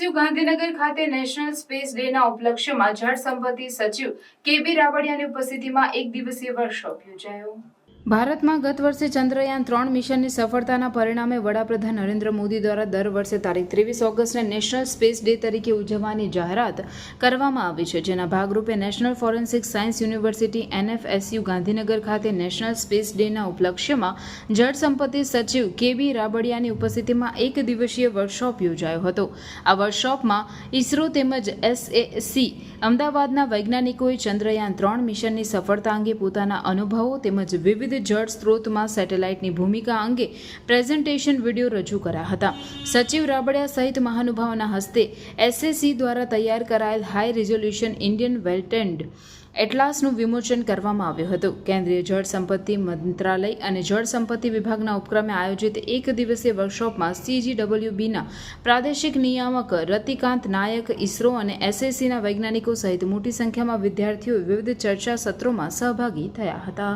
એનએફએસયુ ગાંધીનગર ખાતે national space ડેના ઉપલક્ષ્યમાં જળ સંપત્તિ સચિવ કેબી રાવડિયાની ઉપસ્થિતિમાં એક દિવસીય વર્કશોપ યોજાયો. ભારતમાં ગત વર્ષે ચંદ્રયાન ત્રણ મિશનની સફળતાના પરિણામે વડાપ્રધાન નરેન્દ્ર મોદી દ્વારા દર વર્ષે તારીખ ત્રેવીસ ઓગસ્ટને નેશનલ સ્પેસ ડે તરીકે ઉજવવાની જાહેરાત કરવામાં આવી છે, જેના ભાગરૂપે national forensic science university NFSU Gandhinagar ખાતે નેશનલ સ્પેસ ડેના ઉપલક્ષ્યમાં જળ સંપત્તિ સચિવ કેબી રાબડિયાની ઉપસ્થિતિમાં એક દિવસીય વર્કશોપ યોજાયો હતો. આ વર્કશોપમાં ઇસરો તેમજ એસએસી અમદાવાદના વૈજ્ઞાનિકોએ ચંદ્રયાન ત્રણ મિશનની સફળતા અંગે પોતાના અનુભવો તેમજ વિવિધ જળ સ્ત્રોતમાં સેટેલાઇટની ભૂમિકા અંગે પ્રેઝન્ટેશન વીડિયો રજૂ કર્યા હતા. સચિવ રાબડિયા સહિત મહાનુભાવોના હસ્તે એસએસસી દ્વારા તૈયાર કરાયેલ હાઈ રિઝોલ્યુશન ઇન્ડિયન વેલ્ટેન્ડ એટલાસનું વિમોચન કરવામાં આવ્યું હતું. કેન્દ્રીય જળ સંપત્તિ મંત્રાલય અને જળ સંપત્તિ વિભાગના ઉપક્રમે આયોજિત એક દિવસીય વર્કશોપમાં સીજીડબલ્યુબીના પ્રાદેશિક નિયામક રતિકાંત નાયક ઇસરો અને એસએસસીના વૈજ્ઞાનિકો સહિત મોટી સંખ્યામાં વિદ્યાર્થીઓ વિવિધ ચર્ચા સત્રોમાં સહભાગી થયા હતા.